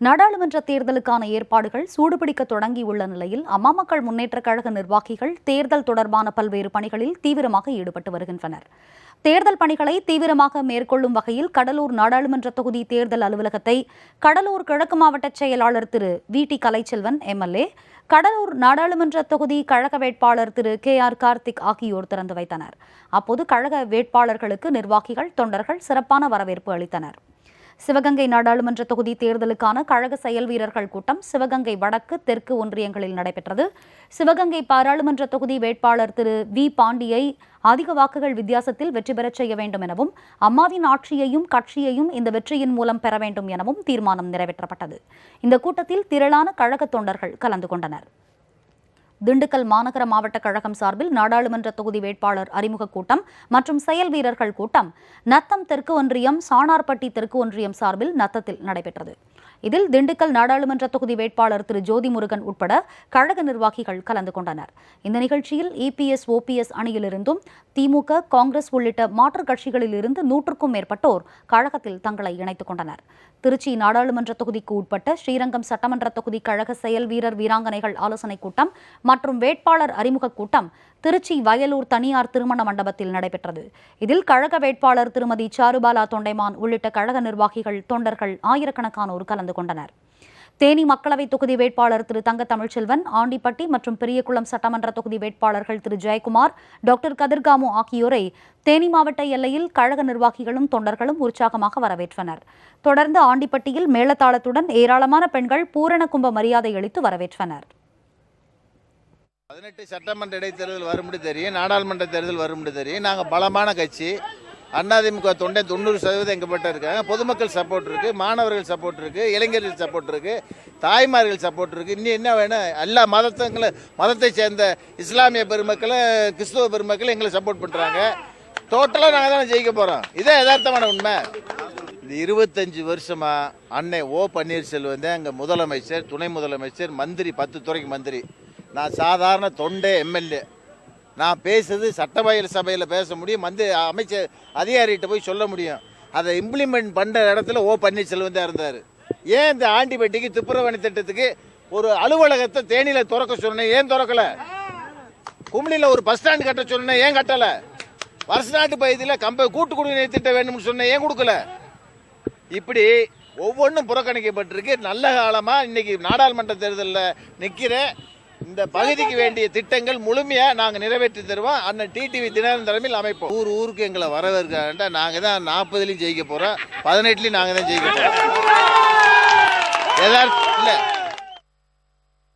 நாடாளுமன்ற தேர்தலுக்கான ஏற்பாடுகள் சூடுபிடிக்க தொடங்கியுள்ள நிலையில் அம்மா மக்கள் முன்னேற்றக் கழக நிர்வாகிகள் தேர்தல் தொடர்பான பல்வேறு பணிகளில் தீவிரமாக ஈடுபட்டு வருகின்றனர். தேர்தல் பணிகளை தீவிரமாக மேற்கொள்ளும் வகையில் கடலூர் நாடாளுமன்ற தொகுதி தேர்தல் அலுவலகத்தை கடலூர் கிழக்கு மாவட்ட செயலாளர் Thiru V. T. Kalaiselvan MLA Cuddalore நாடாளுமன்ற தொகுதி கழக வேட்பாளர் திரு கே. ஆர். கார்த்திக் ஆகியோர் திறந்து வைத்தனர். அப்போது கழக வேட்பாளர்களுக்கு நிர்வாகிகள் தொண்டர்கள் சிறப்பான வரவேற்பு அளித்தனர். சிவகங்கை நாடாளுமன்ற தொகுதி தேர்தலுக்கான கழக செயல் வீரர்கள் கூட்டம் சிவகங்கை வடக்கு தெற்கு ஒன்றியங்களில் நடைபெற்றது. சிவகங்கை பாராளுமன்ற தொகுதி வேட்பாளர் திரு வி. பாண்டியை அதிக வாக்குகள் வித்தியாசத்தில் வெற்றி பெறச் செய்ய வேண்டும் எனவும் அம்மாவின் ஆட்சியையும் கட்சியையும் இந்த வெற்றியின் மூலம் பெற வேண்டும் எனவும் தீர்மானம் நிறைவேற்றப்பட்டது. இந்த கூட்டத்தில் திரளான கழக தொண்டர்கள் கலந்து கொண்டனர். திண்டுக்கல் மாநகர மாவட்ட கழகம் சார்பில் நாடாளுமன்ற தொகுதி வேட்பாளர் அறிமுக கூட்டம் மற்றும் செயல் வீரர்கள் கூட்டம். நத்தம் தெற்கு ஒன்றியம் சாணார்பட்டி தெற்கு ஒன்றியம் சார்பில் நத்தத்தில் நடைபெற்றது. இதில் திண்டுக்கல் நாடாளுமன்ற தொகுதி வேட்பாளர் திரு ஜோதி முருகன் உட்பட கழக நிர்வாகிகள் கலந்து கொண்டனர். இந்த நிகழ்ச்சியில் இபிஎஸ் ஓபிஎஸ் அணியிலிருந்தும் திமுக காங்கிரஸ் உள்ளிட்ட மாற்றுக் கட்சிகளிலிருந்து நூற்றுக்கும் மேற்பட்டோர் கழகத்தில் தங்களை இணைத்துக் கொண்டனர். திருச்சி நாடாளுமன்ற தொகுதிக்கு உட்பட்ட ஸ்ரீரங்கம் சட்டமன்ற தொகுதி கழக செயல் வீரர் வீராங்கனைகள் ஆலோசனைக் கூட்டம் மற்றும் வேட்பாளர் அறிமுகக் கூட்டம் திருச்சி வயலூர் தனியார் திருமண மண்டபத்தில் நடைபெற்றது. இதில் கழக வேட்பாளர் திருமதி சாருபாலா தொண்டைமான் உள்ளிட்ட கழக நிர்வாகிகள் தொண்டர்கள் ஆயிரக்கணக்கானோர் கலந்து கொண்டனர் தேனி மக்களவை தொகுதி வேட்பாளர் திரு தங்க தமிழ்ச்செல்வன் ஆண்டிப்பட்டி மற்றும் பெரியகுளம் சட்டமன்ற தொகுதி வேட்பாளர்கள் திரு ஜெயக்குமார் டாக்டர் கதிர்காமு ஆகியோரை தேனி மாவட்ட எல்லையில் கழக நிர்வாகிகளும் தொண்டர்களும் உற்சாகமாக வரவேற்றனர். தொடர்ந்து ஆண்டிப்பட்டியில் மேளதாளத்துடன் ஏராளமான பெண்கள் பூரண கும்ப மரியாதை அளித்து வரவேற்றனர். பதினெட்டு சட்டமன்ற இடைத்தேர்தல் வரும்படி தெரியும் நாடாளுமன்ற தேர்தல் வரும்படி தெரியும். நாங்கள் பலமான கட்சி. அதிமுக தொண்டை தொண்ணூறு சதவீதம் எங்கப்பட்ட இருக்காங்க. பொதுமக்கள் சப்போர்ட் இருக்கு மாணவர்கள் சப்போர்ட் இருக்கு இளைஞர்கள் சப்போர்ட் இருக்கு தாய்மார்கள் சப்போர்ட் இருக்கு. இன்னும் என்ன வேணும்? எல்லா மதத்தங்களும் மதத்தை சேர்ந்த இஸ்லாமிய பெருமக்களும் கிறிஸ்துவ பெருமக்களும் எங்களை சப்போர்ட் பண்றாங்க. டோட்டலாக நாங்கள் தானே ஜெயிக்க போறோம். இதே யதார்த்தமான உண்மை. இந்த இருபத்தஞ்சு வருஷமா அன்னை ஓ பன்னீர்செல்வம் தான் எங்கள் முதலமைச்சர் துணை முதலமைச்சர் மந்திரி பத்து துறைக்கு மந்திரி. நான் சாதாரண தொண்டை எம்எல்ஏ. நான் பேசுறது சட்டமன்ற சபையில் பேச முடியும் வந்து அமைச்சர் அதிகாரிகிட்ட போய் சொல்ல முடியும். அதை இம்ப்ளிமெண்ட் பண்ணுற இடத்துல ஓ பன்னீர்செல்வம் தான் இருந்தார். ஏன் இந்த ஆண்டிப்பட்டிக்கு துப்புரவணி திட்டத்துக்கு ஒரு அலுவலகத்தை தேனியில் திறக்க சொன்னேன் ஏன் திறக்கலை? கும்ளியில் ஒரு பஸ் ஸ்டாண்ட் கட்ட சொன்னேன் ஏன் கட்டலை? வருஷநாட்டு பகுதியில் கம்ப கூட்டு குடிநீர் திட்டம் வேணும்னு சொன்னேன் ஏன் கொடுக்கல? இப்படி ஒவ்வொன்றும் புறக்கணிக்கப்பட்டிருக்கு. நல்ல காலமாக இன்னைக்கு நாடாளுமன்ற தேர்தலில் நிற்கிற இந்த பகுதிக்கு வேண்டிய திட்டங்கள் முழுமையா நாங்க நிறைவேற்றி தருவோம். அண்ணன் டிடிவி தினகரன் தலைமையில் அமைப்போம். ஊர் ஊருக்கு எங்களை வரவேற்க நாங்க தான் நாற்பதுலயும் ஜெயிக்க போறோம். பதினெட்டுலயும் நாங்க தான் ஜெயிக்க போறோம். யதார்த்த இல்ல.